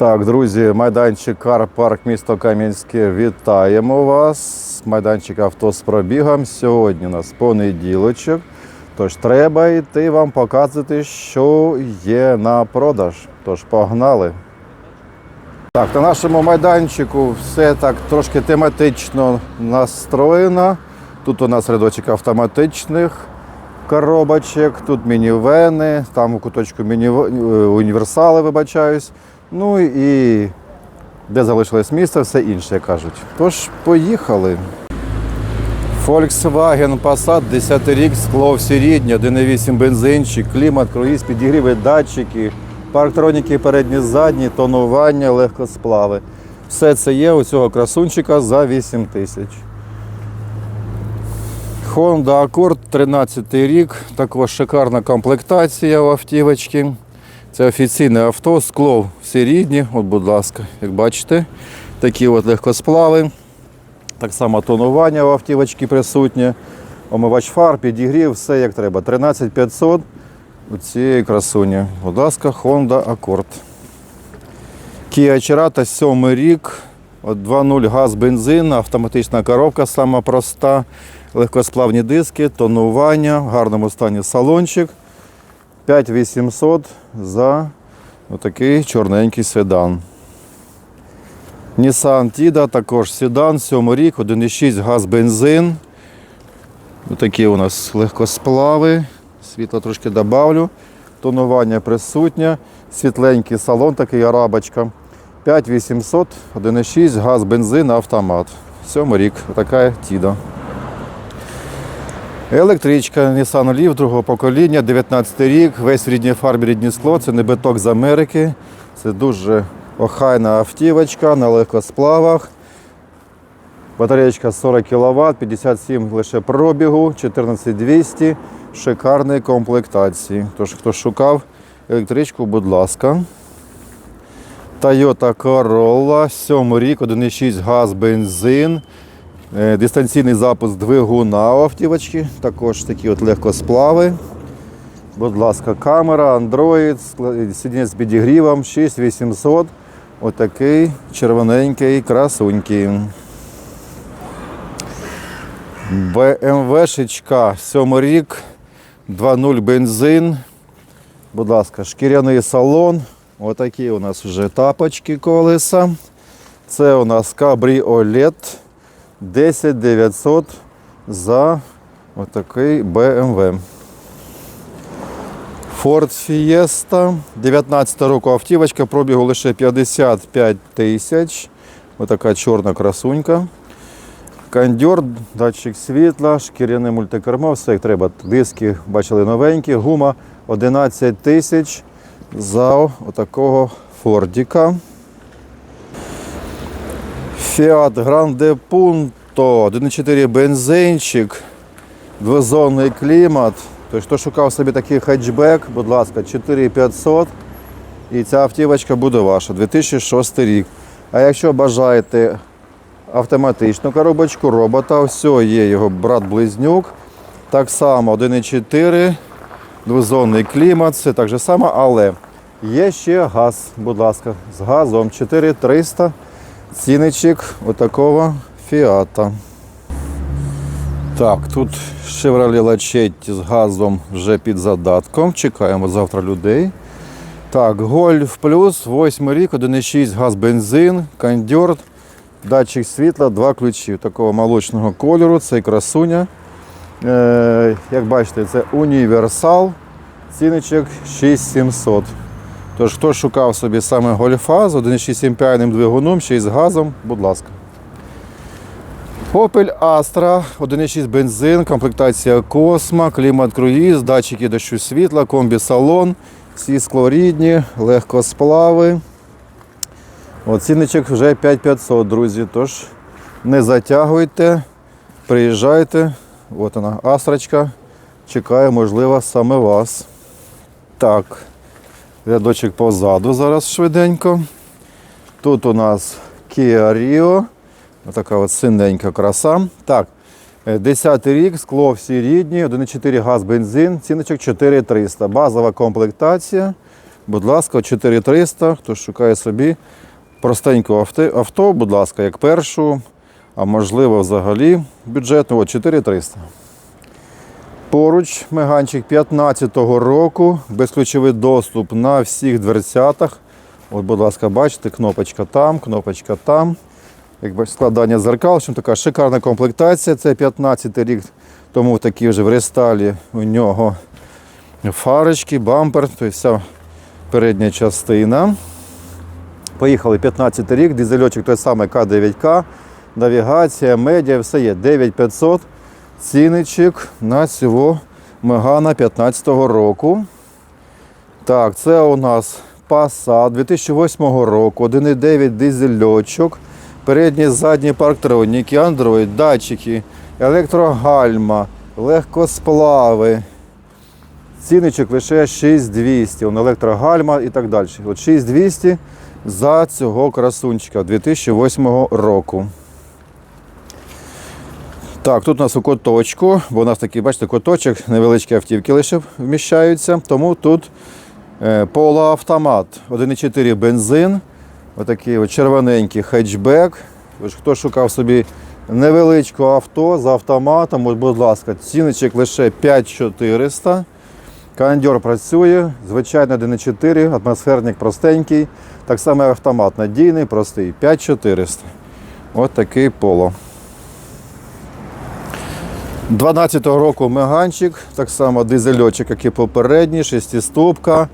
Так, друзі, майданчик Кар Парк місто Кам'янське. Вітаємо вас. Майданчик авто з пробігом. Сьогодні у нас понеділочок. Тож треба йти вам показувати, що є на продаж. Тож погнали. Так, на нашому майданчику все так трошки тематично настроєно. Тут у нас рядочок автоматичних коробочок, тут мінівени, там у куточку міні... е, універсали, вибачаюсь. Ну і де залишилось місце, все інше, як кажуть. Тож, поїхали. Volkswagen Passat 10 рік, скло всі рідні, 1,8 бензинчик, клімат, круїз, підігріви, датчики, парктроніки передні, задні, тонування, легкосплави. Все це є у цього красунчика за 8 тисяч. Honda Accord 13 рік, також шикарна комплектація у автівочки. Це офіційне авто, скло всі рідні, от, будь ласка, як бачите, такі от легкосплави. Так само тонування у автівочки присутнє. Омивач фар, підігрів, все як треба. 13500 у цієї красуні. Будь ласка, Honda Accord. Kia Cerato 7 рік. От 2.0 газ, бензин, автоматична коробка, сама проста, легкосплавні диски, тонування, в гарному стані салончик. 5800 за отакий чорненький седан. Nissan Tiда, також седан, 7 рік, 1,6 газ, бензин. Отакі у нас легкосплави. Світло трошки добавлю. Тонування присутнє. Світленький салон, такий арабочка. 5800, 1,6 газ, бензин, автомат. 7 рік. Така Тіда. Електричка Nissan Leaf другого покоління, 19 рік, весь в рідній фарбі, рідні скло, це не биток з Америки. Це дуже охайна автівочка на легкосплавах. Батареєчка 40 кВт, 57 лише пробігу, 14200, шикарної комплектації. Тож, хто шукав електричку, будь ласка. Toyota Corolla, 7 рік, 1,6 газ, бензин. Е, Дистанційний запуск двигуна у автівочки, також такі от легкосплави. Будь ласка, камера, Android, сидіння з підігрівом, 6800. Отакий червоненький красунький. BMW-шечка, 7 рік, 2.0 бензин. Будь ласка, шкіряний салон. Отакі у нас вже тапочки колеса. Це у нас кабріолет 10900 за отакий BMW. Ford Fiesta, 19 року автівочка, пробігу лише 55 тисяч. Отака чорна красунька. Кондьор, датчик світла, шкіряне мультикермо, все як треба. Диски бачили новенькі, гума 11 тисяч за отакого Фордіка. Fiat Grande Punto, 1.4 бензинчик, двозонний клімат. Тобто, хто шукав собі такий хетчбек, будь ласка, 4500. І ця автівочка буде ваша, 2006 рік. А якщо бажаєте автоматичну коробочку робота, ось є його брат-близнюк. Так само 1.4, двозонний клімат, все так же само, але є ще газ, будь ласка, з газом 4300. Ціничок отакого фіата. Так, тут Chevrolet Lachetti з газом вже під задатком. Чекаємо завтра людей. Так, Golf Plus, 8 рік, 1,6 газ бензин, кондьор, датчик світла, два ключі такого молочного кольору. Це красуня. Е, як бачите, це універсал. Ціничок 6700. Тож, хто шукав собі саме гольфа з 1,6 MPI двигуном, ще й з газом, будь ласка. Opel Astra, 1,6 бензин, комплектація Косма, клімат круїз, датчики дощу світла, комбі-салон, всі склорідні, легкосплави. Оціночок вже 5500, друзі. Тож не затягуйте, приїжджайте. От вона, Астрочка. Чекає, можливо, саме вас. Так, рядочок позаду зараз швиденько. Тут у нас Kia Rio. Така от синенька краса. Так, е, 10 рік, скло всі рідні, 1,4 газ, бензин, ціночок 4300. Базова комплектація. Будь ласка, 4300, хто шукає собі простенького авто, авто, будь ласка, як першу, а можливо взагалі бюджетну, от 4300. Поруч меганчик 15-го року, безключовий доступ на всіх дверцятах. От, будь ласка, бачите, кнопочка там, кнопочка там. Як бачите, складання зеркал, в така шикарна комплектація. Це 15 рік, тому такі вже в рестайлі у нього фарочки, бампер, тобто вся передня частина. Поїхали 15 рік, дизельочок той самий К9К, навігація, медіа, все є 9500. Ціничок на цього Мегана 15-го року. Так, це у нас Passat 2008 року, 1,9 дизельочок, передні задні парктроніки, Android, датчики, електрогальма, легкосплави. Ціничок лише 6200, он електрогальма і так далі. От 6200 за цього красунчика 2008 року. Так, тут у нас у куточку, бо у нас такий, бачите, куточок, невеличкі автівки лише вміщаються, тому тут е, полуавтомат, 1,4 бензин, отакий от червоненький хетчбек. Хто шукав собі невеличке авто з автоматом, от, будь ласка, ціночок лише 5400. Кондьор працює, звичайно 1,4, атмосферник простенький, так само автомат надійний, простий, 5400. От такий поло. 12-го року меганчик, так само дизельочок, як і попередній, шестиступка.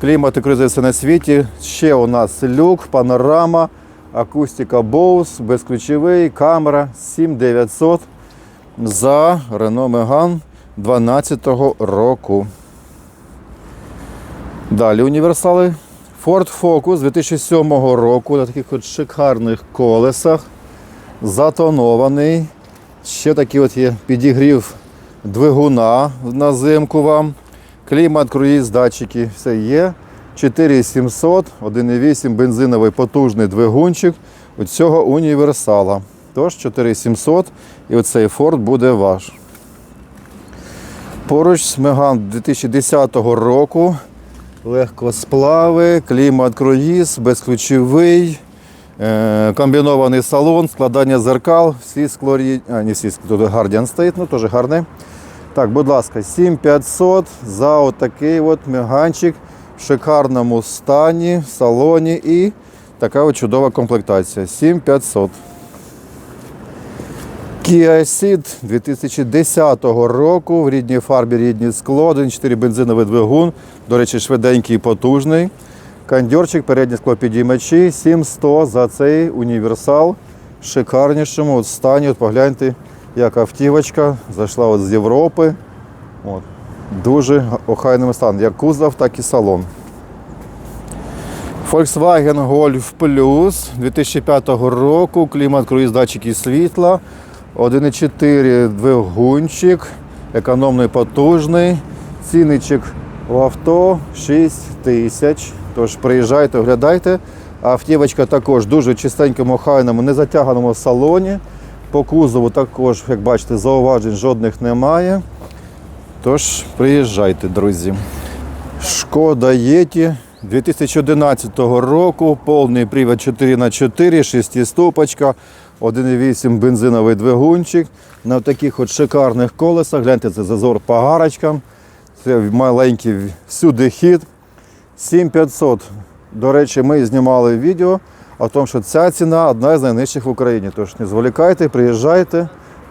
Клімат і круїз на світі. Ще у нас люк, панорама, акустика Bose, безключовий, камера 7900 за Renault Megane 12-го року. Далі універсали. Ford Focus 2007 року на таких от шикарних колесах. Затонований. Ще такий от є підігрів двигуна на зимку вам. Клімат, круїз, датчики, все є. 4700, 1,8 бензиновий потужний двигунчик у цього універсала. Тож 4700 і оцей Ford буде ваш. Поруч з Меган 2010 року. Легкосплави, клімат круїз, безключовий. Е, Комбінований салон, складання зеркал, всі склорі... А, не всі, тут Guardian стоїть, ну теж гарний. Так, будь ласка, 7500 за отакий от меганчик в шикарному стані, салоні і така от чудова комплектація. 7500. Kia Ceed 2010 року в рідній фарбі, рідні скло, 1,4 бензиновий двигун, до речі, швиденький і потужний. Кондьорчик, передні склопідіймачі, 7100 за цей універсал в шикарнішому от стані. От погляньте, як автівочка зайшла от з Європи. От. Дуже охайним станом, як кузов, так і салон. Volkswagen Golf Plus 2005 року, клімат, круїз, датчики світла, 1,4 двигунчик, економний потужний, ціничок в авто 6 тисяч. Тож приїжджайте, оглядайте. Автівочка також дуже чистенькому, охайному, незатяганому салоні. По кузову також, як бачите, зауважень жодних немає. Тож приїжджайте, друзі. Шкода Єті 2011 року, повний привід 4х4, 6 1,8 бензиновий двигунчик. На таких от шикарних колесах. Гляньте, це зазор по гарочкам. Це маленький всюди хід. 7500. До речі, ми знімали відео о тому, що ця ціна одна з найнижчих в Україні. Тож не зволікайте, приїжджайте.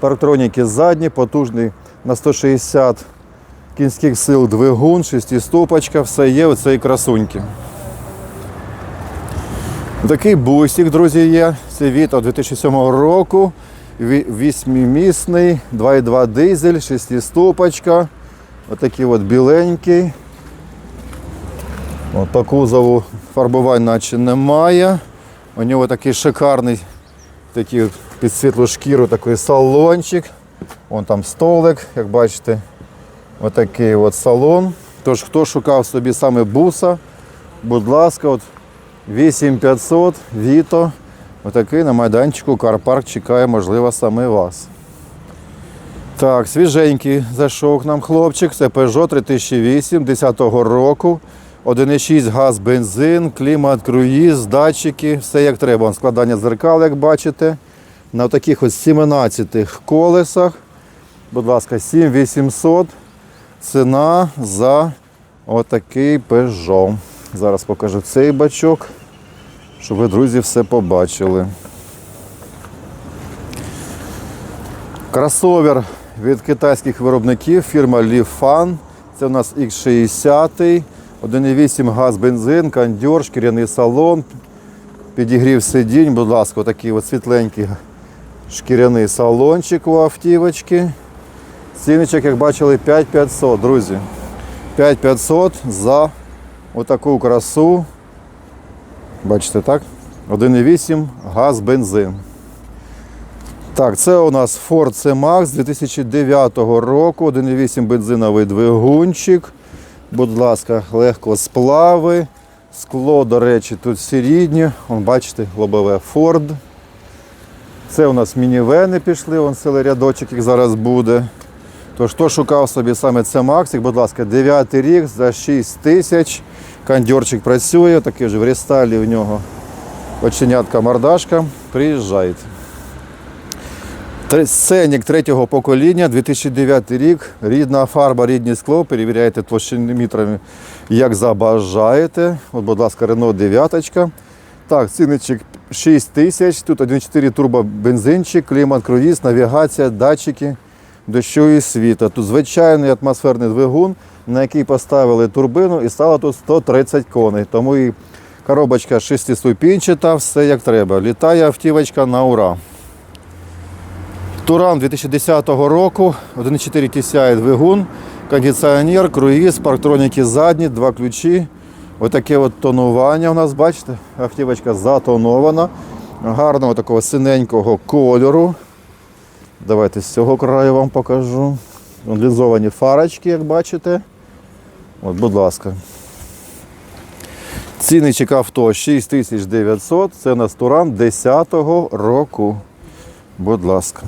Парктроніки задні, потужний на 160 кінських сил двигун, шестиступочка, все є у цієї красуньки. Такий бусик, друзі, є. Це Віто 2007 року. Ві- Вісьмимісний, 2,2 дизель, шестиступочка. Отакий от біленький. От по кузову фарбувань наче немає. У нього такий шикарний такий під світлу шкіру такий салончик. Вон там столик, як бачите. Отакий от салон. Тож, хто шукав собі саме буса, будь ласка, от 8500 Віто. Отакий на майданчику Карпарк чекає, можливо, саме вас. Так, свіженький зайшов к нам хлопчик. Це Peugeot 3008 10 року. 1,6 газ, бензин, клімат, круїз, датчики, все як треба. Складання зеркал, як бачите. На таких ось 17 колесах. Будь ласка, 7800. Ціна за отакий Peugeot. Зараз покажу цей бачок, щоб ви, друзі, все побачили. Кросовер від китайських виробників фірма Lifan. Це у нас X60, 1,8 газ, бензин, кондьор, шкіряний салон, підігрів сидінь, будь ласка, отакий от світленький шкіряний салончик у автівочки. Ціничок, як бачили, 5500, друзі. 5500 за отаку красу. Бачите, так? 1,8 газ, бензин. Так, це у нас Ford C-Max 2009 року, 1,8 бензиновий двигунчик. Будь ласка, легко сплави. Скло, до речі, тут всі рідні. Вон, бачите, лобове Ford. Це у нас мінівени пішли, вон цілий рядочок їх зараз буде. Тож, хто шукав собі саме це Максик, будь ласка, 9 рік за 6 тисяч. Кондьорчик працює, такий вже в рестайлі в нього оченятка мордашка. Приїжджайте. Сценік третього покоління, 2009 рік, рідна фарба, рідні скло, перевіряйте площиметрами, як забажаєте. От, будь ласка, Renault 9. Так, цінничок 6 тисяч, тут 1,4 турбо бензинчик, клімат, круїз, навігація, датчики дощу і світа. Тут звичайний атмосферний двигун, на який поставили турбину і стало тут 130 коней. Тому і коробочка шестиступінчата, все як треба. Літає автівочка на ура. Туран 2010 року, 1,4 TCI двигун, кондиціонер, круїз, парктроніки задні, два ключі. Отаке от тонування у нас, бачите, автівочка затонована, гарного такого синенького кольору. Давайте з цього краю вам покажу. Лінзовані фарочки, як бачите. От, будь ласка. Цінничок авто 6900. Це у нас Туран 10-го року. Будь ласка.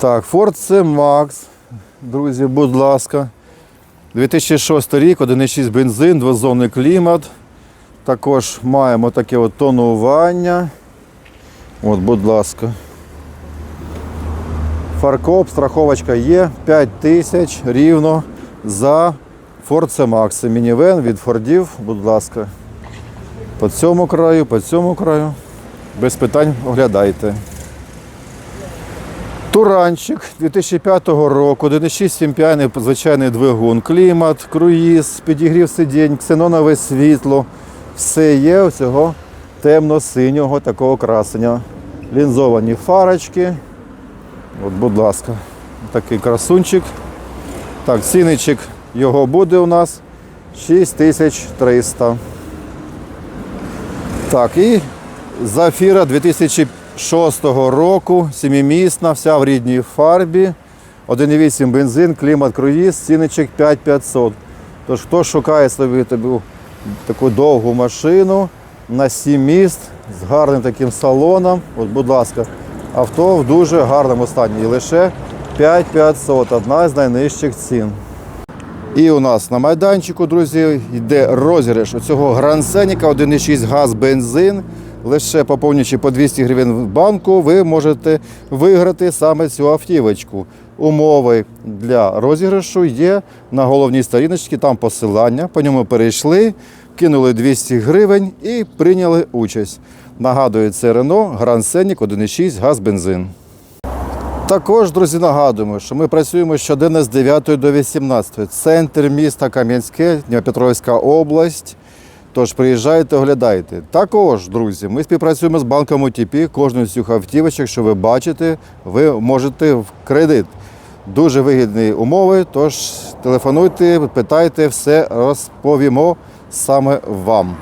Так, Ford C Max. Друзі, будь ласка. 2006 рік, 1,6 бензин, двозонний клімат. Також маємо таке от тонування. От, будь ласка. Фаркоп, страховочка є 5 тисяч рівно за Ford C-Max. Мінівен від Фордів, будь ласка. По цьому краю, по цьому краю. Без питань оглядайте. Туранчик 2005 року, 1,6 MPI, звичайний двигун, клімат, круїз, підігрів сидінь, ксенонове світло. Все є у цього темно-синього такого красення. Лінзовані фарочки. От, будь ласка, такий красунчик. Так, ціничок його буде у нас 6300. Так, і Зафіра 2006 року, семимісна, вся в рідній фарбі. 1,8 бензин, клімат круїз, ціничок 5500. Тож, хто шукає собі таку довгу машину на 7 міст з гарним таким салоном, от, будь ласка, авто в дуже гарному стані. І лише 5500, одна з найнижчих цін. І у нас на майданчику, друзі, йде розіграш цього грансеніка 1,6 газ бензин. Лише поповнюючи по 200 гривень в банку, ви можете виграти саме цю автівочку. Умови для розіграшу є на головній сторіночці, там посилання. По ньому перейшли, кинули 200 гривень і прийняли участь. Нагадую, це Renault Grand Scenic 1,6 газ бензин. Також, друзі, нагадуємо, що ми працюємо щоденно з 9 до 18. Центр міста Кам'янське, Дніпропетровська область. Тож приїжджайте, оглядайте. Також, друзі, ми співпрацюємо з банком OTP. Кожну з цих автівочок, що ви бачите, ви можете в кредит. Дуже вигідні умови. Тож телефонуйте, питайте, все розповімо саме вам.